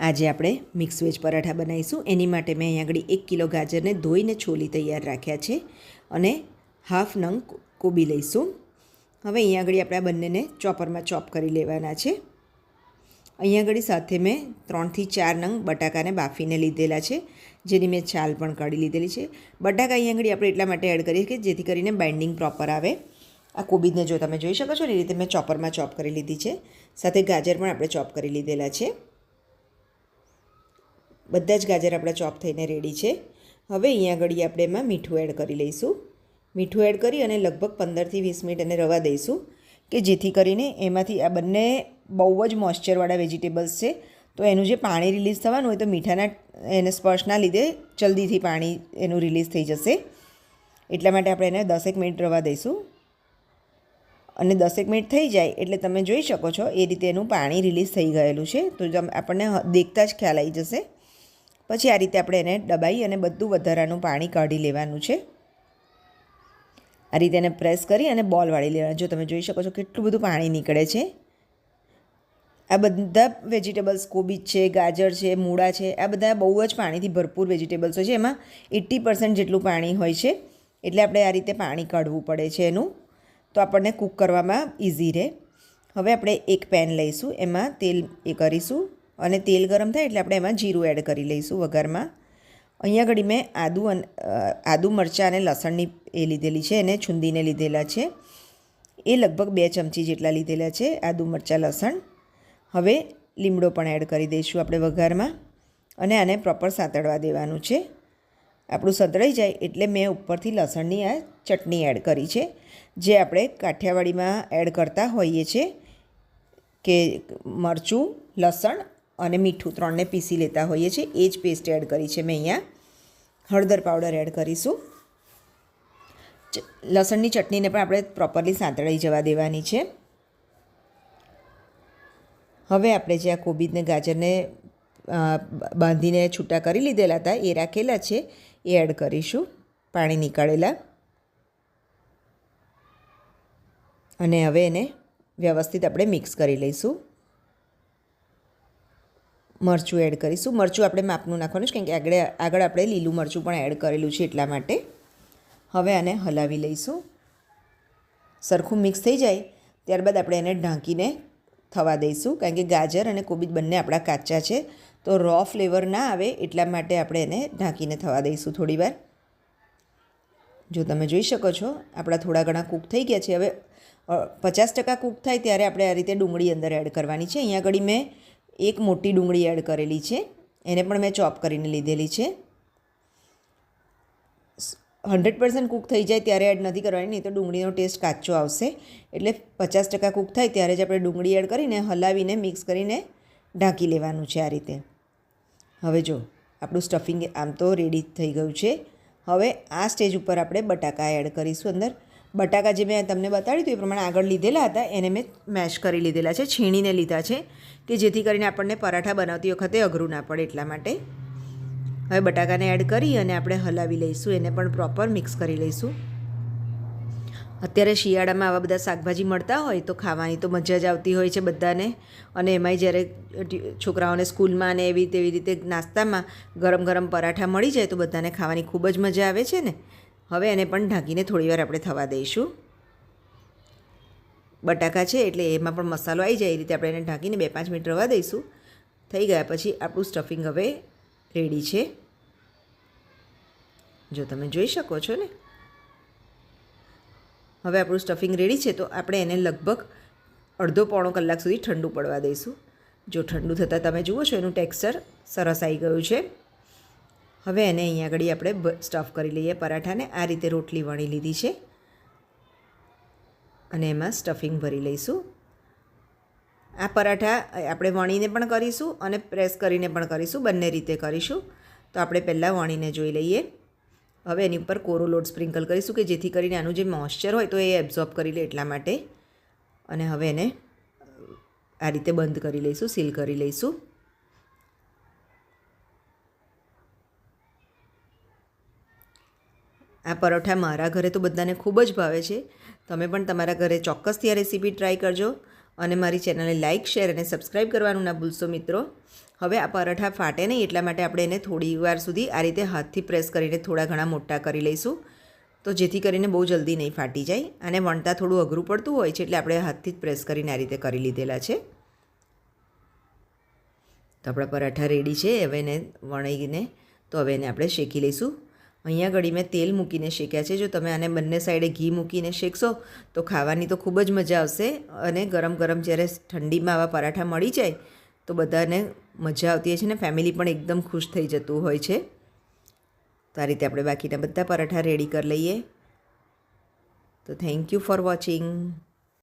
આજે આપણે mix veg paratha બનાવીશું. એની માટે મેં અહીંયા આગળ એક કિલો ગાજરને ધોઈને છોલી તૈયાર રાખ્યા છે અને હાફ નંગ કોબી લઈશું. હવે અહીંયા આગળ આપણે આ બંનેને ચોપરમાં ચોપ કરી લેવાના છે. અહીંયા આગળ સાથે મેં ત્રણથી ચાર નંગ બટાકાને બાફીને લીધેલા છે, જેની મેં છાલ પણ કાઢી લીધેલી છે. બટાકા અહીંયા આગળ આપણે એટલા માટે એડ કરીએ કે જેથી કરીને બાઇન્ડિંગ પ્રોપર આવે. આ કોબીજને જો તમે જોઈ શકો છો, એ રીતે મેં ચોપરમાં ચોપ કરી લીધી છે. સાથે ગાજર પણ આપણે ચોપ કરી લીધેલા છે. બધા જ ગાજર આપણા ચોપ થઈને રેડી છે. હવે અહીંયા આગળ આપણે એમાં મીઠું એડ કરી લઈશું. મીઠું એડ કરી અને લગભગ પંદરથી વીસ મિનિટ એને રવા દઈશું કે જેથી કરીને એમાંથી આ બંને બહુ જ મોઇશ્ચરવાળા વેજીટેબલ્સ છે, તો એનું જે પાણી રિલીઝ થવાનું હોય તો મીઠાના એને સ્પર્શના લીધે જલ્દીથી પાણી એનું રિલીઝ થઈ જશે. એટલા માટે આપણે એને દસેક મિનિટ રવા દઈશું. અને દસેક મિનિટ થઈ જાય એટલે તમે જોઈ શકો છો એ રીતે એનું પાણી રિલીઝ થઈ ગયેલું છે. તો આપણને દેખતા જ ખ્યાલ આવી જશે. પછી આ રીતે આપણે એને દબાઈ અને બધું વધારાનું પાણી કાઢી લેવાનું છે. આ રીતે એને પ્રેસ કરી અને બોલ વાળી લેવાનું. જો તમે જોઈ શકો છો કેટલું બધું પાણી નીકળે છે. આ બધા વેજીટેબલ્સ કોબીજ છે, ગાજર છે, મૂળા છે, આ બધા બહુ જ પાણીથી ભરપૂર વેજીટેબલ્સ હોય છે. એમાં એટી પર્સન્ટ જેટલું પાણી હોય છે. એટલે આપણે આ રીતે પાણી કાઢવું પડે છે એનું. તો આપણને કૂક કરવામાં ઇઝી રહે. હવે આપણે એક પેન લઈશું. એમાં તેલ એ કરીશું. અને તેલ ગરમ થાય એટલે આપણે એમાં જીરું એડ કરી લઈશું વઘારમાં. અહીંયા ઘડી મેં આદુ અને આદુ મરચાં અને લસણની એ લીધેલી છે, એને છુંદીને લીધેલા છે. એ લગભગ બે ચમચી જેટલા લીધેલા છે, આદુ મરચાં, લસણ. હવે લીમડો પણ એડ કરી દઈશું આપણે વઘારમાં અને આને પ્રોપર સાંતળવા દેવાનું છે. આપણું સંતળાઈ જાય એટલે મેં ઉપરથી લસણની આ ચટણી એડ કરી છે, જે આપણે કાઠિયાવાડીમાં એડ કરતા હોઈએ છીએ કે મરચું, લસણ અને મીઠું ત્રણને પીસી લેતા હોઈએ છીએ. એ જ પેસ્ટ એડ કરી છે મેં અહીંયા. હળદર પાવડર એડ કરીશું. લસણની ચટણીને પણ આપણે પ્રોપરલી સાંતળાઈ જવા દેવાની છે. હવે આપણે જે આ કોબીજને ગાજરને બાંધીને છૂટા કરી લીધેલા હતા, એ રાખેલા છે. એ એડ કરીશું. પાણી નીકાળેલા. અને હવે એને વ્યવસ્થિત આપણે મિક્સ કરી લઈશું. મરચું એડ કરીશું. મરચું આપણે માપનું નાખવાનું છે, કેમ કે આગળ આગળ આપણે લીલું મરચું પણ એડ કરેલું છે એટલા માટે. હવે આને હલાવી લઈશું. સરખું મિક્સ થઈ જાય, ત્યારબાદ આપણે એને ઢાંકીને થવા દઈશું, કારણ કે ગાજર અને કોબીજ બંને આપણા કાચા છે. તો રો ફ્લેવર ના આવે એટલા માટે આપણે એને ઢાંકીને થવા દઈશું થોડીવાર. જો તમે જોઈ શકો છો, આપણા થોડા ઘણા કૂક થઈ ગયા છે. હવે પચાસ ટકા કૂક થાય ત્યારે આપણે આ રીતે ડુંગળી અંદર એડ કરવાની છે. અહીંયા આગળ મેં એક મોટી ડુંગળી એડ કરેલી છે. એને પણ મેં ચોપ કરીને લીધેલી છે. હંડ્રેડ પર્સન્ટ કૂક થઈ જાય ત્યારે એડ નથી કરવાની, નહીં તો ડુંગળીનો ટેસ્ટ કાચો આવશે. એટલે પચાસ ટકા કૂક થાય ત્યારે જ આપણે ડુંગળી એડ કરીને હલાવીને મિક્સ કરીને ઢાંકી લેવાનું છે આ રીતે. હવે જો, આપણું સ્ટફિંગ આમ તો રેડી થઈ ગયું છે. હવે આ સ્ટેજ ઉપર આપણે બટાકા એડ કરીશું અંદર. બટાકા જે મેં તમને બતાડ્યું હતું એ પ્રમાણે આગળ લીધેલા હતા, એને મેં મેશ કરી લીધેલા છે, છીણીને લીધા છે, કે જેથી કરીને આપણને પરાઠા બનાવતી વખતે અઘરું ના પડે એટલા માટે. હવે બટાકાને એડ કરી અને આપણે હલાવી લઈશું, એને પણ પ્રોપર મિક્સ કરી લઈશું. અત્યારે શિયાળામાં આવા બધા શાકભાજી મળતા હોય તો ખાવાની તો મજા જ આવતી હોય છે બધાને. અને એમાંય જ્યારે છોકરાઓને સ્કૂલમાં ને એવી તેવી રીતે નાસ્તામાં ગરમ ગરમ પરાઠા મળી જાય તો બધાને ખાવાની ખૂબ જ મજા આવે છે ને. હવે એને પણ ઢાંકીને થોડીવાર આપણે થવા દઈશું. બટાકા છે એટલે એમાં પણ મસાલો આવી જાય, એ રીતે આપણે એને ઢાંકીને બે પાંચ મિનિટ રવા દઈશું. થઈ ગયા પછી આપણું સ્ટફિંગ હવે રેડી છે. જો તમે જોઈ શકો છો ને? હવે આપણું સ્ટફિંગ રેડી છે તો આપણે એને લગભગ અડધો પોણો કલાક સુધી ઠંડુ પડવા દઈશું. જો ઠંડુ થતાં તમે જુઓ છો એનું ટેક્સચર સરસ આવી ગયું છે. હવે એને અહીંયા આગળ આપણે સ્ટફ કરી લઈએ પરાઠાને. આ રીતે રોટલી વણી લીધી છે. અને એમાં સ્ટફિંગ ભરી લઈશું. આ પરાઠા આપણે વણીને પણ કરીશું અને પ્રેસ કરીને પણ કરીશું. બંને રીતે કરીશું. તો આપણે પહેલાં વણીને જોઈ લઈએ. હવે એની ઉપર કોરો લોટ સ્પ્રિંકલ કરીશું કે જેથી કરીને આનું જે મોઇશ્ચર હોય તો એ એબ્ઝોર્બ કરી લે એટલા માટે. અને હવે એને આ રીતે બંધ કરી લઈશું સીલ કરી લઈશું. આ પરોઠા મારા ઘરે તો બધાને ખૂબ જ ભાવે છે. તમે પણ તમારા ઘરે ચોક્કસથી આ રેસીપી ટ્રાય કરજો અને મારી ચેનલને લાઇક, શેર અને સબસ્ક્રાઈબ કરવાનું ના ભૂલશો મિત્રો. હવે આ પરોઠા ફાટે નહીં એટલા માટે આપણે એને થોડી વાર સુધી આ રીતે હાથથી પ્રેસ કરીને થોડા ઘણા મોટા કરી લઈશું. તો જેથી કરીને બહુ જલ્દી નહીં ફાટી જાય અને વણતા થોડું અઘરું પડતું હોય છે એટલે આપણે હાથથી જ પ્રેસ કરીને આ રીતે કરી લીધેલા છે. તો આપણા પરાઠા રેડી છે. હવે એને વણાઈને તો હવે એને આપણે શેકી લઈશું. અહીંયા ઘડી મેં તેલ મૂકીને શેક્યા છે. જો તમે આને બંને સાઈડે ઘી મૂકીને શેકશો, તો ખાવાની તો ખૂબ જ મજા આવશે અને ગરમ ગરમ જ્યારે ઠંડીમાં આવા પરાઠા મળી જાય, તો બધાને મજા આવતી હોય છે ને ફેમિલી પણ એકદમ ખુશ થઈ જતું હોય છે. તો આ રીતે આપણે બાકીના બધા પરાઠા રેડી કરી લઈએ. તો થેન્ક યુ ફોર વોચિંગ